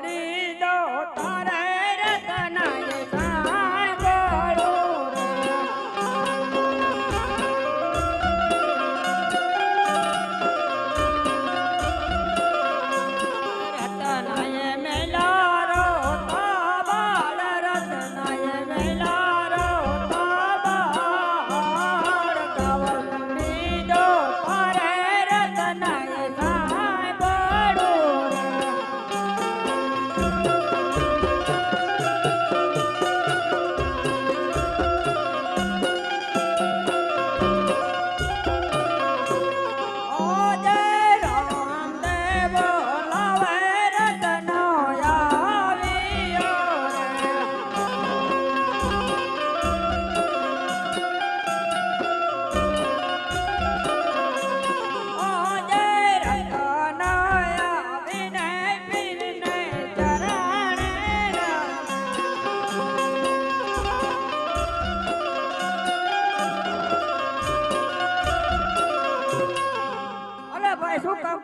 છોડી દો તારે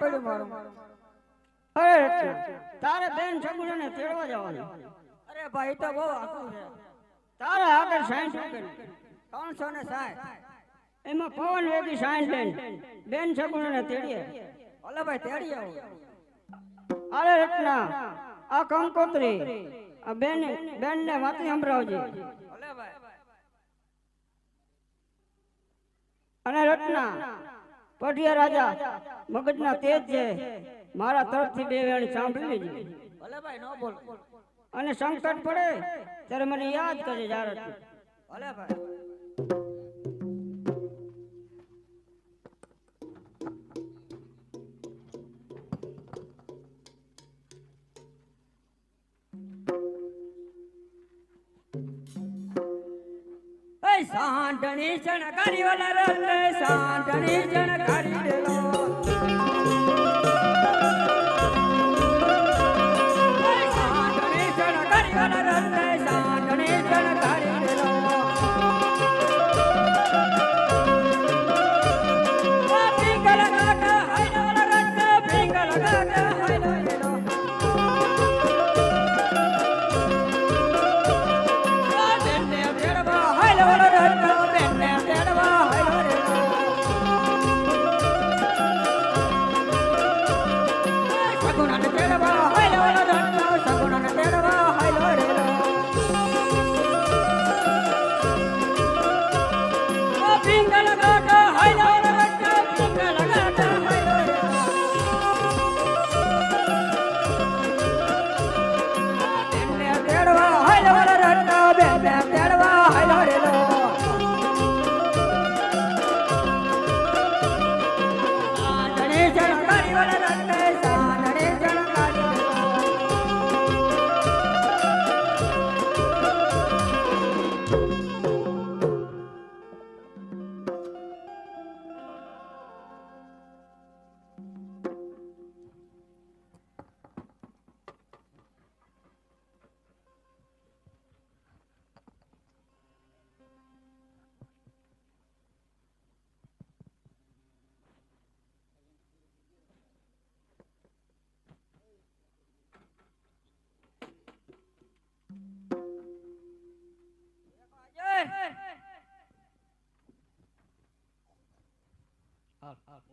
પડ્યું મારું. તારે બેન છગુડા ને તેડવા જવાનું. અરે ભાઈ તો બહુ આકું છે. તારે આગળ સાયન્સ ત્રણસો ને સાઠ એમાં પવન વેગી સાયન્સ બેન. બેન છગુડા ને તેડીએ. ઓલા ભાઈ તેડી અરે રત્ના આ કંકોત્રી આ બેન બેન ને વાતી સંભળાવજે ઓલા અને રત્ના પઢિયા રાજા મગજના તેજ છે. મારા તરફથી બે વેણી સાંભળી લેજે. ભલે ભાઈ નો બોલ. અને સંકટ પડે ત્યારે મને યાદ કરજે જારત ભલે ભાઈ. સાંઢણી જણ કરી રલે સાંઢણી ચણકારી દેલો.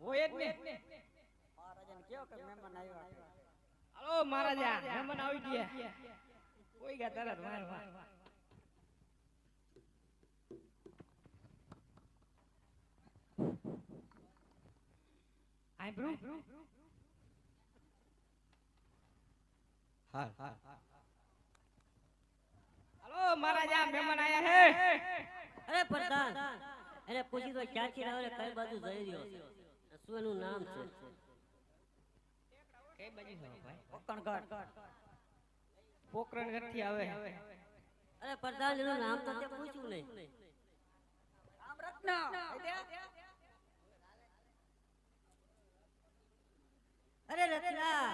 હોય જ ને મહારાજાને કયો કે મહેમાન આવ્યા હાલો મહારાજા મહેમાન આવી ગયા. કોઈ ગયા તરત વાર આઈ બ્રુ. હા હા હાલો મહારાજા મહેમાન આયા હે. અરે પ્રધાન અરે પૂછી તો ક્યાંથી કઈ બાજુ જઈ રહ્યો છે નામ. છે કઈ બાજુ હો ભાઈ? કોકણગઢ પોકરણથી આવે. અરે પ્રધાન એનું નામ તો તે પૂછ્યું નહીં. રામ રત્ન. અરે રત્ના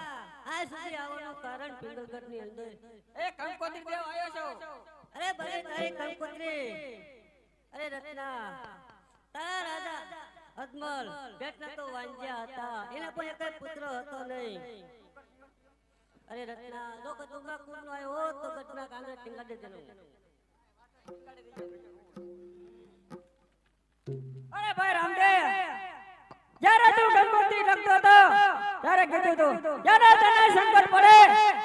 આ સુધી આવવાનું કારણ પિંગલગઢની અંદર. એ કંકોત્રી દેવ આવ્યો છો. અરે ભલે તારી કંકોત્રી. અરે રત્ના તારા રાજા. અજમલ બેટના તો વાંજ્યા હતા. એના પણ એક પુત્ર હતો નહીં. અરે રત્ના જો કે કુંડ નો આવ્યો તો ગઢના કાંગરે ટીંગાડી દેનો. અરે ભાઈ રામદેવ જ્યારે તું ગણપતિ લખતો હતો ત્યારે કીધું તું જ્યારે તને સંકટ પડે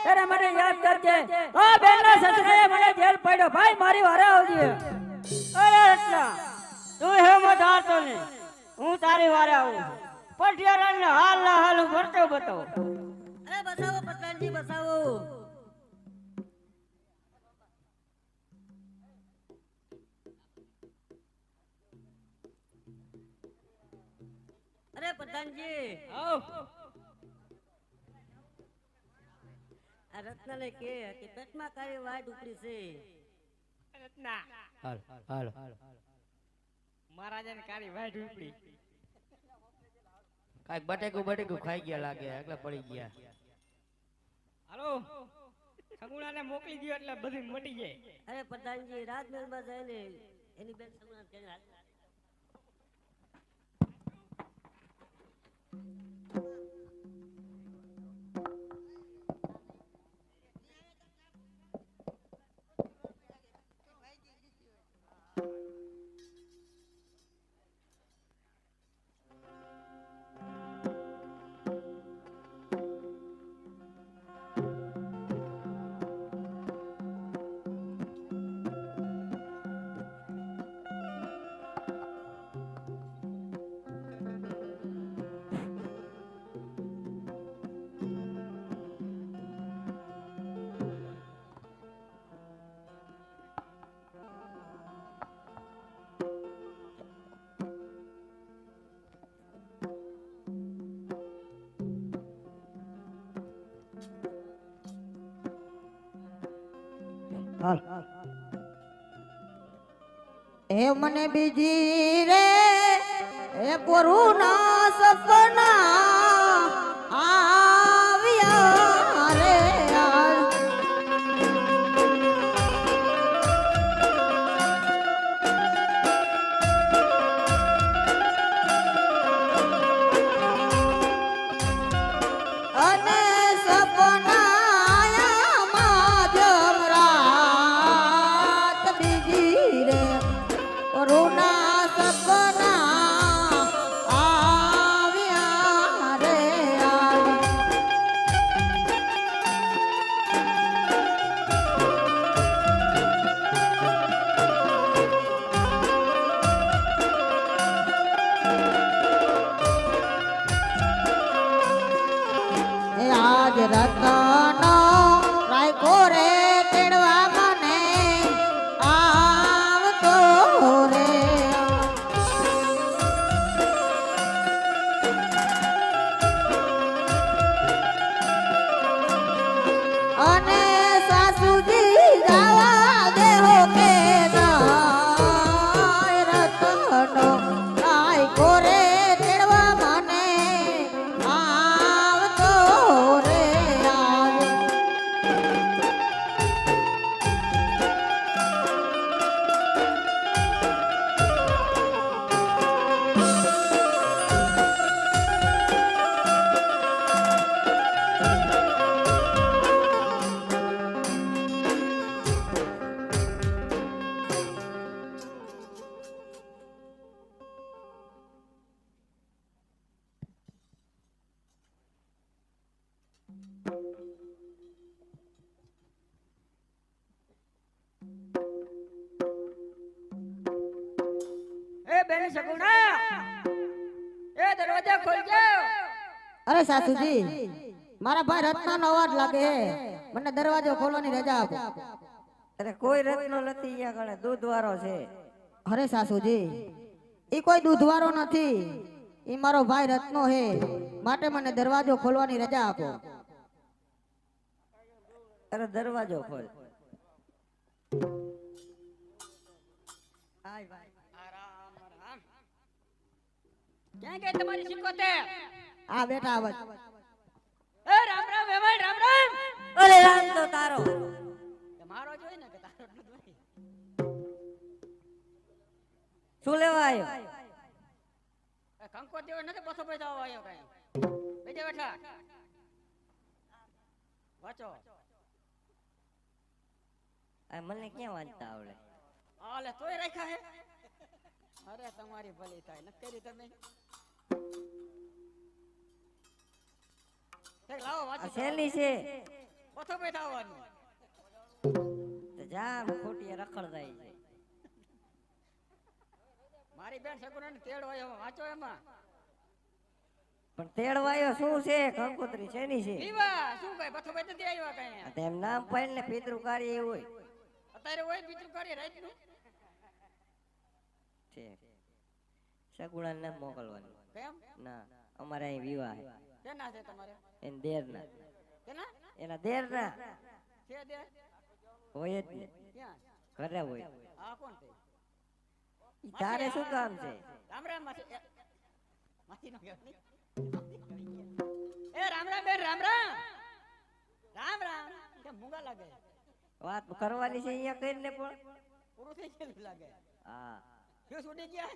ત્યારે મને યાદ કરજે. આ બેનના સસરાએ મને જેલ પડ્યો. ભાઈ મારી વારે આવજે. અરે રત્ના તું હેમત હારતો ને હું તારી વારે આવું પઢિયારણ ને હાલ ના હાલ ફરતો બતો. અરે બસાવો પતંજી બસાવો. અરે પતંજી આવ. આ રત્નને કે પેટમાં કાળી વાડ ઉપડી છે. રત્ના હાલ હાલ. મહારાજાને કાળી વાઈટ ઉપડી. કાંઈક બટેકું બટેકું ખાઈ ગયા લાગે એટલે પડી ગયા. હાલો? સગુણાને મોકલી દયો એટલે બધું મટી જાય. અરે પ્રધાનજી રાજમહેલમાં જઈને એની બેન સમણા હાલ. એ મને બીજી રે એ કોરું સપના એ બેન સગુણા એ દરવાજા ખોલજો અરે સાસુજી મારા ભાઈ રત્ના નો અવાજ લાગે હે. મને દરવાજો ખોલવાની રજા આપો. અરે કોઈ રત્નો નથી અહીંયા ગણે દૂધ વાળો છે. અરે સાસુજી ઈ કોઈ દૂધવાળો નથી. ઈ મારો ભાઈ રત્નો હે. માટે મને દરવાજો ખોલવાની રજા આપો. અરે દરવાજો ખોલ. ક્યાં ગઈ તમારી સિકોતેર આ બેટા આવાજ એ રામ રામ વેવાઈ રામ રામ. અરે રામ તો તારો. મારો જોઈ ને કે તારો શું લેવા આવ્યો એ કંકોત જેવો નથી પાછો પૈસા આવ્યો કઈ. બેઠા બેઠા વાંચો. મને ક્યાં વાંચતા આવડે? આલે તોય રાખ્યા હે? અરે તમારી ભલી થાય. ન કરી તમે? ઠીક, લાવો વાંચો શેની છે? ઓથો બેઠા આવવાનું. તો જામ ખોટી રખડ જાય છે. મારી બેન સગુણાને તેડ હોય વાંચો એમાં. પણ તેડવાયો શું છે? કંકોત્રી શેની છે? શું કઈ બસો પૈસા નથી આવ્યા કઈ? તેમ નામ પાડીને પિતૃ કાર્ય એવું હોય. અત્યારે હોય બીજું કરી રાતનું ઠીક. સગુણાને નથી મોકલવાનું. કેમ? ના અમારે અહીં વિવાહ છે. કેના છે તમારે? એને દેરના. કેના? એના દેરના. છે દે? હોય જ ને. ક્યાં? ઘરે હોય. આ કોણ છે? તારે શું કામ છે? રામ રામ માસી માસી નો એ રામ રામ બેન રામ રામ રામ રામ કે મુંગા લાગે? વાત કરવાની છે અહીંયા કરીને પણ. પૂરું થઈ ગયેલું લાગે. હા. ફ્યુઝ ઉડી ગયા.